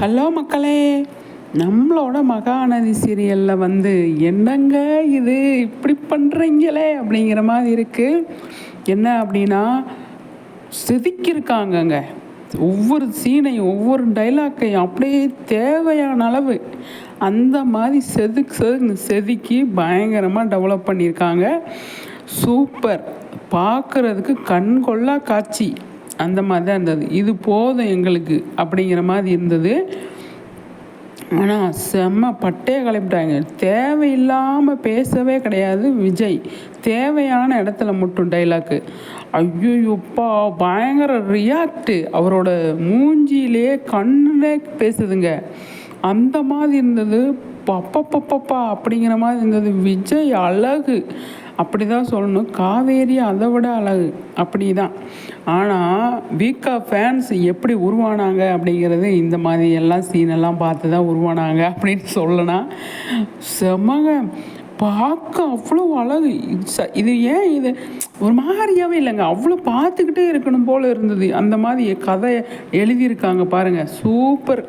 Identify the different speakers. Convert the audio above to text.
Speaker 1: Hello மக்களே நம்மளோட மகாநதி சீரியலில் வந்து என்னங்க இது இப்படி பண்ணுறீங்களே அப்படிங்கிற மாதிரி இருக்குது என்ன அப்படின்னா செதுக்கியிருக்காங்கங்க. ஒவ்வொரு சீனையும் ஒவ்வொரு டைலாக்கையும் அப்படியே தேவையான அளவு அந்த மாதிரி செதுக்கு செதுக்கு செதுக்கி பயங்கரமாக டெவலப் பண்ணியிருக்காங்க. சூப்பர் பார்க்குறதுக்கு கண்கொள்ளா காட்சி. அந்த மாதிரி தான் இருந்தது. இது போதும் எங்களுக்கு அப்படிங்கிற மாதிரி இருந்தது. ஆனால் செம்ம பட்டையை கிளப்பிட்டாங்க தேவையில்லாமல் பேசவே கிடையாது விஜய். தேவையான இடத்துல மட்டும் டைலாக்கு ஐயோப்பா பயங்கர ரியாக்டு அவரோட மூஞ்சியிலே கண்ணிலே பேசுதுங்க. அந்த மாதிரி இருந்தது. பப்பப்பப்பப்பா அப்படிங்கிற மாதிரி இருந்தது. விஜய் அழகு. அப்படி தான் சொல்லணும். காவேரி அதை விட அழகு. அப்படி தான் ஆனால் வீக்கா ஃபேன்ஸ் எப்படி உருவானாங்க அப்படிங்கிறது இந்த மாதிரி எல்லாம் சீனெல்லாம் பார்த்து தான் உருவானாங்க அப்படின்னு சொல்லலாம் செமங்க. பார்க்க அவ்வளோ அழகு. இது ச- இது ஏன் இது? ஒரு மாதிரியாகவே இல்லைங்க. அவ்வளோ பார்த்துக்கிட்டே இருக்கணும் போல் இருந்தது. அந்த மாதிரி கதை எழுதியிருக்காங்க பாருங்கள் சூப்பர்.